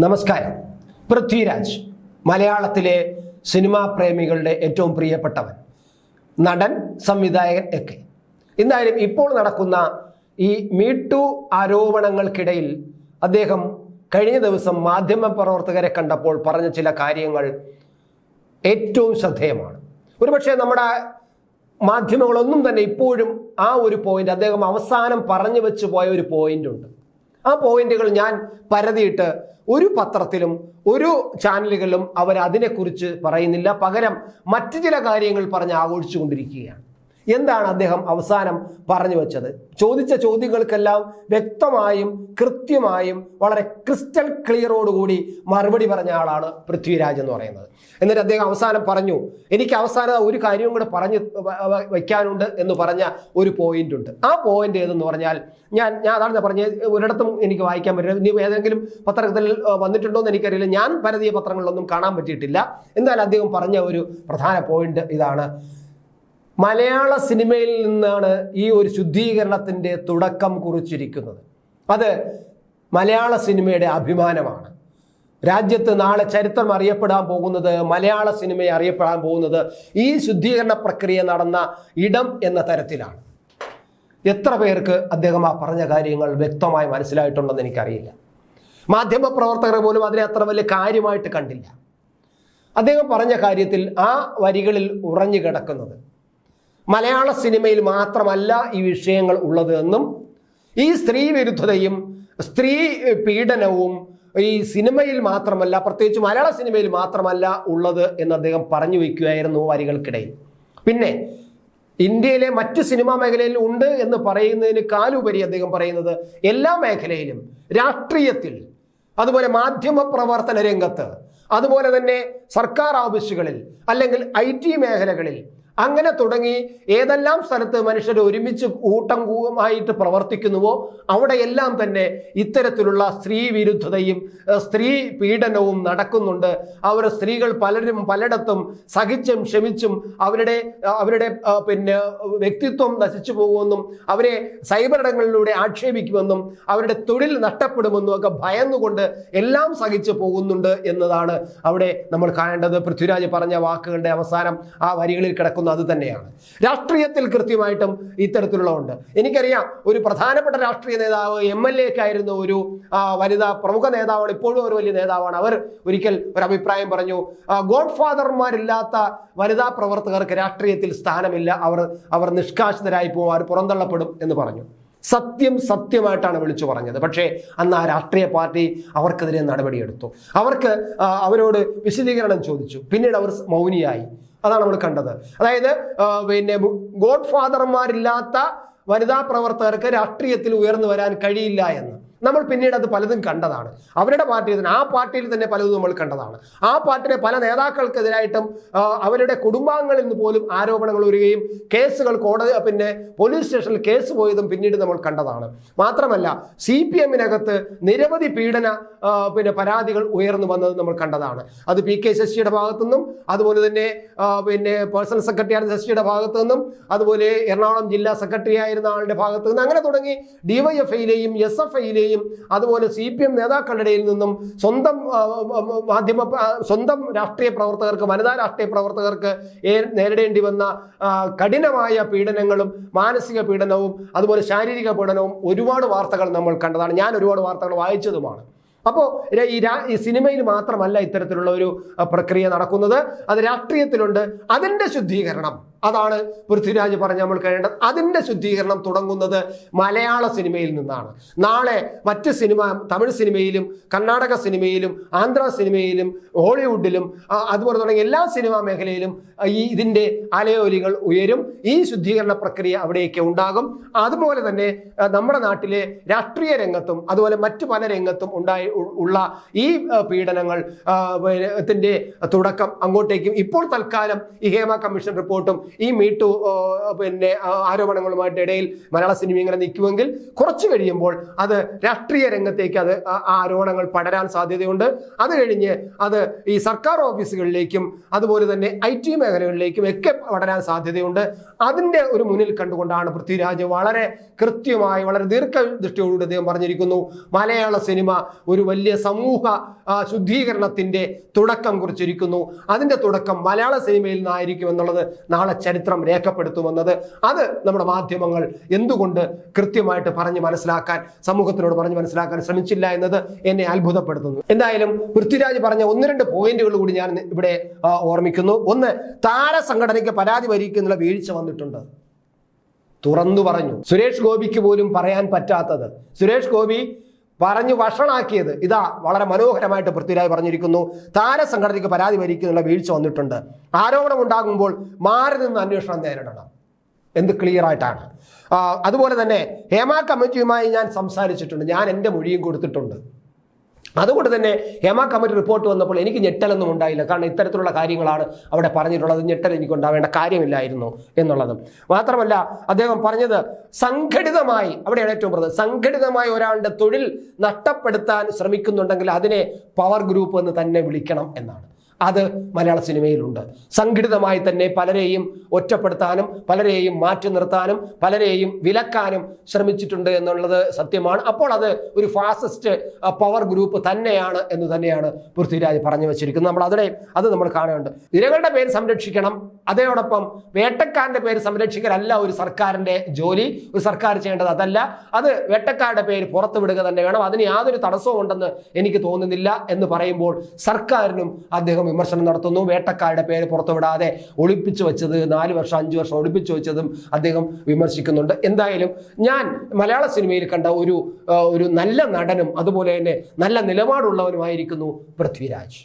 നമസ്കാരം. പൃഥ്വിരാജ് മലയാളത്തിലെ സിനിമാ പ്രേമികളുടെ ഏറ്റവും പ്രിയപ്പെട്ടവൻ നടൻ സംവിധായകൻ ഒക്കെ. എന്തായാലും ഇപ്പോൾ നടക്കുന്ന ഈ മീട്ടു ആരോപണങ്ങൾക്കിടയിൽ അദ്ദേഹം കഴിഞ്ഞ ദിവസം മാധ്യമ പ്രവർത്തകരെ കണ്ടപ്പോൾ പറഞ്ഞ ചില കാര്യങ്ങൾ ഏറ്റവും ശ്രദ്ധേയമാണ്. ഒരുപക്ഷെ നമ്മുടെ മാധ്യമങ്ങളൊന്നും തന്നെ ഇപ്പോഴും ആ ഒരു പോയിന്റ് അദ്ദേഹം അവസാനം പറഞ്ഞു വെച്ച് പോയ ഒരു പോയിന്റ് ഉണ്ട്. ആ പോയിന്റുകൾ ഞാൻ പരതിയിട്ട് ഒരു പത്രത്തിലും ഒരു ചാനലുകളിലും അവർ അതിനെക്കുറിച്ച് പറയുന്നില്ല. പകരം മറ്റു ചില കാര്യങ്ങൾ പറഞ്ഞ് ആഘോഷിച്ചുകൊണ്ടിരിക്കുകയാണ്. എന്താണ് അദ്ദേഹം അവസാനം പറഞ്ഞു വെച്ചത്? ചോദിച്ച ചോദ്യങ്ങൾക്കെല്ലാം വ്യക്തമായും കൃത്യമായും വളരെ ക്രിസ്റ്റൽ ക്ലിയറോടുകൂടി മറുപടി പറഞ്ഞ ആളാണ് പൃഥ്വിരാജ് എന്ന് പറയുന്നത്. എന്നിട്ട് അദ്ദേഹം അവസാനം പറഞ്ഞു എനിക്ക് അവസാനം ഒരു കാര്യവും കൂടെ പറഞ്ഞു വയ്ക്കാനുണ്ട് എന്ന് പറഞ്ഞ ഒരു പോയിന്റ് ഉണ്ട്. ആ പോയിന്റ് ഏതെന്ന് പറഞ്ഞാൽ ഞാൻ ഞാൻ അതാണ് പറഞ്ഞത് ഒരിടത്തും എനിക്ക് വായിക്കാൻ പറ്റില്ല. ഇനി ഏതെങ്കിലും പത്രത്തിൽ വന്നിട്ടുണ്ടോ എന്ന് എനിക്കറിയില്ല. ഞാൻ പരതിയ പത്രങ്ങളിലൊന്നും കാണാൻ പറ്റിയിട്ടില്ല. എന്നാൽ അദ്ദേഹം പറഞ്ഞ ഒരു പ്രധാന പോയിന്റ് ഇതാണ്. മലയാള സിനിമയിൽ നിന്നാണ് ഈ ഒരു ശുദ്ധീകരണത്തിന്റെ തുടക്കം കുറിച്ചിരിക്കുന്നത്. അത് മലയാള സിനിമയുടെ അഭിമാനമാണ്. രാജ്യത്ത് നാളെ ചരിത്രം അറിയപ്പെടാൻ പോകുന്നത് മലയാള സിനിമയെ അറിയപ്പെടാൻ പോകുന്നത് ഈ ശുദ്ധീകരണ പ്രക്രിയ നടന്ന ഇടം എന്ന തരത്തിലാണ്. എത്ര പേർക്ക് അദ്ദേഹം ആ പറഞ്ഞ കാര്യങ്ങൾ വ്യക്തമായി മനസ്സിലായിട്ടുണ്ടെന്ന് എനിക്കറിയില്ല. മാധ്യമപ്രവർത്തകർ പോലും അതിനെ അത്ര വലിയ കാര്യമായിട്ട് കണ്ടില്ല. അദ്ദേഹം പറഞ്ഞ കാര്യത്തിൽ ആ വരികളിൽ ഉറഞ്ഞു കിടക്കുന്നത് മലയാള സിനിമയിൽ മാത്രമല്ല ഈ വിഷയങ്ങൾ ഉള്ളത് എന്നും ഈ സ്ത്രീ വിരുദ്ധതയും സ്ത്രീ പീഡനവും ഈ സിനിമയിൽ മാത്രമല്ല പ്രത്യേകിച്ച് മലയാള സിനിമയിൽ മാത്രമല്ല ഉള്ളത് എന്ന് അദ്ദേഹം പറഞ്ഞു വയ്ക്കുകയായിരുന്നു വരികൾക്കിടയിൽ. പിന്നെ ഇന്ത്യയിലെ മറ്റ് സിനിമാ മേഖലയിൽ ഉണ്ട് എന്ന് പറയുന്നതിന് കാലുപരി അദ്ദേഹം പറയുന്നത് എല്ലാ മേഖലയിലും രാഷ്ട്രീയത്തിൽ അതുപോലെ മാധ്യമ പ്രവർത്തന രംഗത്ത് അതുപോലെ തന്നെ സർക്കാർ ഓഫീസുകളിൽ അല്ലെങ്കിൽ ഐ മേഖലകളിൽ അങ്ങനെ തുടങ്ങി ഏതെല്ലാം സ്ഥലത്ത് മനുഷ്യർ ഒരുമിച്ച് കൂട്ടം കൂമായിട്ട് പ്രവർത്തിക്കുന്നുവോ അവിടെയെല്ലാം തന്നെ ഇത്തരത്തിലുള്ള സ്ത്രീ വിരുദ്ധതയും സ്ത്രീ പീഡനവും നടക്കുന്നുണ്ട്. അവർ സ്ത്രീകൾ പലരും പലയിടത്തും സഹിച്ചും ക്ഷമിച്ചും അവരുടെ അവരുടെ പിന്നെ വ്യക്തിത്വം നശിച്ചു പോകുമെന്നും അവരെ സൈബർ ഇടങ്ങളിലൂടെ ആക്ഷേപിക്കുമെന്നും അവരുടെ തൊഴിൽ നഷ്ടപ്പെടുമെന്നും ഒക്കെ ഭയന്നുകൊണ്ട് എല്ലാം സഹിച്ചു പോകുന്നുണ്ട് എന്നതാണ് അവിടെ നമ്മൾ കാണേണ്ടത്. പൃഥ്വിരാജ് പറഞ്ഞ വാക്കുകളുടെ അവസാനം ആ വരികളിൽ കിടക്കുന്ന. അത് തന്നെയാണ്. രാഷ്ട്രീയത്തിൽ കൃത്യമായിട്ടും ഇത്തരത്തിലുള്ള ഉണ്ട് എനിക്കറിയാം ഒരു പ്രധാനപ്പെട്ട രാഷ്ട്രീയ നേതാവ് എം എൽ എ ആയിരുന്ന ഒരു വനിതാ പ്രമുഖ നേതാവാണ് ഇപ്പോഴും ഒരു വലിയ നേതാവാണ്. അവർ ഒരിക്കൽ ഒരു അഭിപ്രായം പറഞ്ഞു ഗോഡ് ഫാദർമാരില്ലാത്ത വനിതാ പ്രവർത്തകർക്ക് രാഷ്ട്രീയത്തിൽ സ്ഥാനമില്ല അവർ അവർ നിഷ്കാശിതരായി പോകും അവർ പുറന്തള്ളപ്പെടും എന്ന് പറഞ്ഞു. സത്യം സത്യമായിട്ടാണ് വിളിച്ചു പറഞ്ഞത്. പക്ഷേ അന്ന് ആ രാഷ്ട്രീയ പാർട്ടി അവർക്കെതിരെ നടപടിയെടുത്തു. അവർക്ക് അവരോട് വിശദീകരണം ചോദിച്ചു. പിന്നീട് അവർ മൗനിയായി. അതാണ് നമ്മൾ കണ്ടത്. അതായത് പിന്നെ ഗോഡ് ഫാദർമാരില്ലാത്ത വനിതാ പ്രവർത്തകർക്ക് രാഷ്ട്രീയത്തിൽ ഉയർന്നു വരാൻ കഴിയില്ല എന്ന്. നമ്മൾ പിന്നീട് അത് പലതും കണ്ടതാണ്. അവരുടെ പാർട്ടിയിൽ തന്നെ ആ പാർട്ടിയിൽ തന്നെ പലതും നമ്മൾ കണ്ടതാണ്. ആ പാർട്ടിയിലെ പല നേതാക്കൾക്കെതിരായിട്ടും അവരുടെ കുടുംബാംഗങ്ങളിൽ നിന്ന് പോലും ആരോപണങ്ങൾ വരികയും കേസുകൾ കോടതി പിന്നെ പോലീസ് സ്റ്റേഷനിൽ കേസ് പോയതും പിന്നീട് നമ്മൾ കണ്ടതാണ്. മാത്രമല്ല സി പി എമ്മിനകത്ത് നിരവധി പീഡന പിന്നെ പരാതികൾ ഉയർന്നു വന്നത് നമ്മൾ കണ്ടതാണ്. അത് പി കെ ശശിയുടെ ഭാഗത്തു നിന്നും അതുപോലെ തന്നെ പിന്നെ പേഴ്സണൽ സെക്രട്ടറി ആയിരുന്ന ശശിയുടെ ഭാഗത്തു നിന്നും അതുപോലെ എറണാകുളം ജില്ലാ സെക്രട്ടറി ആയിരുന്ന ആളുടെ ഭാഗത്തു നിന്നും അങ്ങനെ തുടങ്ങി ഡിവൈഎഫ്ഐയിലെയും എസ് എഫ് ഐയിലെയും അതുപോലെ സി പി എം നേതാക്കളുടെ ഇടയിൽ നിന്നും സ്വന്തം മാധ്യമ സ്വന്തം രാഷ്ട്രീയ പ്രവർത്തകർക്ക് വനിതാ രാഷ്ട്രീയ പ്രവർത്തകർക്ക് നേരിടേണ്ടി വന്ന കഠിനമായ പീഡനങ്ങളും മാനസിക പീഡനവും അതുപോലെ ശാരീരിക പീഡനവും ഒരുപാട് വാർത്തകൾ നമ്മൾ കണ്ടതാണ്. ഞാൻ ഒരുപാട് വാർത്തകൾ വായിച്ചതുമാണ്. അപ്പോൾ ഈ ഈ സിനിമയിൽ മാത്രമല്ല ഇത്തരത്തിലുള്ള ഒരു പ്രക്രിയ നടക്കുന്നത്. അത് രാഷ്ട്രീയത്തിലുണ്ട്. അതിന്റെ ശുദ്ധീകരണം. അതാണ് പൃഥ്വിരാജ് പറഞ്ഞ് നമ്മൾ കഴിയേണ്ടത് അതിന്റെ ശുദ്ധീകരണം തുടങ്ങുന്നത് മലയാള സിനിമയിൽ നിന്നാണ്. നാളെ മറ്റ് സിനിമ തമിഴ് സിനിമയിലും കർണാടക സിനിമയിലും ആന്ധ്ര സിനിമയിലും ഹോളിവുഡിലും അതുപോലെ തുടങ്ങിയ എല്ലാ സിനിമാ മേഖലയിലും ഈ ഇതിന്റെ അലയോലികൾ ഉയരും. ഈ ശുദ്ധീകരണ പ്രക്രിയ അവിടെയൊക്കെ ഉണ്ടാകും. അതുപോലെ തന്നെ നമ്മുടെ നാട്ടിലെ രാഷ്ട്രീയ രംഗത്തും അതുപോലെ മറ്റു പല രംഗത്തും ഉണ്ടായി ഉള്ള ഈ പീഡനങ്ങൾ ത്തിന്റെ തുടക്കം അങ്ങോട്ടേക്കും. ഇപ്പോൾ തൽക്കാലം ഈ ഹേമ കമ്മീഷൻ റിപ്പോർട്ടും ഈ മീട്ടു പിന്നെ ആരോപണങ്ങളുമായിട്ട് ഇടയിൽ മലയാള സിനിമ ഇങ്ങനെ നിൽക്കുമെങ്കിൽ കുറച്ച് കഴിയുമ്പോൾ അത് രാഷ്ട്രീയ രംഗത്തേക്ക് അത് ആരോപണങ്ങൾ പടരാൻ സാധ്യതയുണ്ട്. അത് കഴിഞ്ഞ് അത് ഈ സർക്കാർ ഓഫീസുകളിലേക്കും അതുപോലെ തന്നെ ഐ ടി മേഖലകളിലേക്കും ഒക്കെ പടരാൻ സാധ്യതയുണ്ട്. അതിന്റെ ഒരു മുന്നിൽ കണ്ടുകൊണ്ടാണ് പൃഥ്വിരാജ് വളരെ കൃത്യമായി വളരെ ദീർഘദൃഷ്ടിയോടുകൂടി അദ്ദേഹം പറഞ്ഞിരിക്കുന്നു മലയാള സിനിമ ഒരു വലിയ സമൂഹ ശുദ്ധീകരണത്തിന്റെ തുടക്കം കുറിച്ചിരിക്കുന്നു. അതിന്റെ തുടക്കം മലയാള സിനിമയിൽ നിന്നായിരിക്കും എന്നുള്ളത് നാളെ ചരിത്രം രേഖപ്പെടുത്തുമെന്നത്. അത് നമ്മുടെ മാധ്യമങ്ങൾ എന്തുകൊണ്ട് കൃത്യമായിട്ട് പറഞ്ഞ് മനസ്സിലാക്കാൻ സമൂഹത്തിനോട് പറഞ്ഞ് മനസ്സിലാക്കാൻ ശ്രമിച്ചില്ല എന്നത് എന്നെ അത്ഭുതപ്പെടുത്തുന്നു. എന്തായാലും പൃഥ്വിരാജ് പറഞ്ഞ ഒന്ന് രണ്ട് പോയിന്റുകൾ കൂടി ഞാൻ ഇവിടെ ഓർമ്മിക്കുന്നു. ഒന്ന് താരസംഘടനയ്ക്ക് പരാതി വരിക്കുന്നുള്ള വീഴ്ച വന്നിട്ടുണ്ട്. തുറന്നു പറഞ്ഞു. സുരേഷ് ഗോപിക്ക് പോലും പറയാൻ പറ്റാത്തത്. സുരേഷ് ഗോപി പറഞ്ഞു വഷണാക്കിയത് ഇതാ വളരെ മനോഹരമായിട്ട് പൃഥ്വിരാജ് പറഞ്ഞിരിക്കുന്നു. താരസംഘടനയ്ക്ക് പരാതി വരിക്കുന്നുള്ള വീഴ്ച വന്നിട്ടുണ്ട്. ആരോപണം ഉണ്ടാകുമ്പോൾ മാറി നിന്ന് അന്വേഷണം നേരിടണം. എന്ത് ക്ലിയർ ആയിട്ടാണ്. അതുപോലെ തന്നെ ഹേമ കമ്മിറ്റിയുമായി ഞാൻ സംസാരിച്ചിട്ടുണ്ട്. ഞാൻ എന്റെ മൊഴിയും കൊടുത്തിട്ടുണ്ട്. അതുകൊണ്ട് തന്നെ ഹേമ കമ്മിറ്റി റിപ്പോർട്ട് വന്നപ്പോൾ എനിക്ക് ഞെട്ടലൊന്നും ഉണ്ടായില്ല. കാരണം ഇത്തരത്തിലുള്ള കാര്യങ്ങളാണ് അവിടെ പറഞ്ഞിട്ടുള്ളത്. ഞെട്ടൽ എനിക്ക് ഉണ്ടാവേണ്ട കാര്യമില്ലായിരുന്നു എന്നുള്ളത്. മാത്രമല്ല അദ്ദേഹം പറഞ്ഞത് സംഘടിതമായി അവിടെയാണ് ഏറ്റവും പറഞ്ഞത് സംഘടിതമായി ഒരാളുടെ തൊഴിൽ നഷ്ടപ്പെടുത്താൻ ശ്രമിക്കുന്നുണ്ടെങ്കിൽ അതിനെ പവർ ഗ്രൂപ്പ് എന്ന് തന്നെ വിളിക്കണം എന്നാണ്. അത് മലയാള സിനിമയിലുണ്ട്. സംഘടിതമായി തന്നെ പലരെയും ഒറ്റപ്പെടുത്താനും പലരെയും മാറ്റി നിർത്താനും പലരെയും വിലക്കാനും ശ്രമിച്ചിട്ടുണ്ട് എന്നുള്ളത് സത്യമാണ്. അപ്പോൾ അത് ഒരു ഫാസിസ്റ്റ് പവർ ഗ്രൂപ്പ് തന്നെയാണ് എന്ന് തന്നെയാണ് പൃഥ്വിരാജ് പറഞ്ഞു വെച്ചിരിക്കുന്നത്. നമ്മൾ അതിനെ അത് നമ്മൾ കാണുന്നുണ്ട് ഇരകളുടെ പേര് സംരക്ഷിക്കണം. അതോടൊപ്പം വേട്ടക്കാരന്റെ പേര് സംരക്ഷിക്കലല്ല ഒരു സർക്കാരിന്റെ ജോലി. ഒരു സർക്കാർ ചെയ്യേണ്ടത് അതല്ല. അത് വേട്ടക്കാരുടെ പേര് പുറത്തു വിടുക തന്നെ വേണം. അതിന് യാതൊരു തടസ്സവും ഉണ്ടെന്ന് എനിക്ക് തോന്നുന്നില്ല എന്ന് പറയുമ്പോൾ സർക്കാരിനും അദ്ദേഹം വിമർശനം നടത്തുന്നു. വേട്ടക്കാരുടെ പേര് പുറത്തുവിടാതെ ഒളിപ്പിച്ചു വെച്ചത് നാല് വർഷം അഞ്ച് വർഷം ഒളിപ്പിച്ചു വെച്ചതും അദ്ദേഹം വിമർശിക്കുന്നുണ്ട്. എന്തായാലും ഞാൻ മലയാള സിനിമയിൽ കണ്ട ഒരു ഒരു നല്ല നടനും അതുപോലെ തന്നെ നല്ല നിലപാടുള്ളവനുമായിരിക്കുന്നു പൃഥ്വിരാജ്.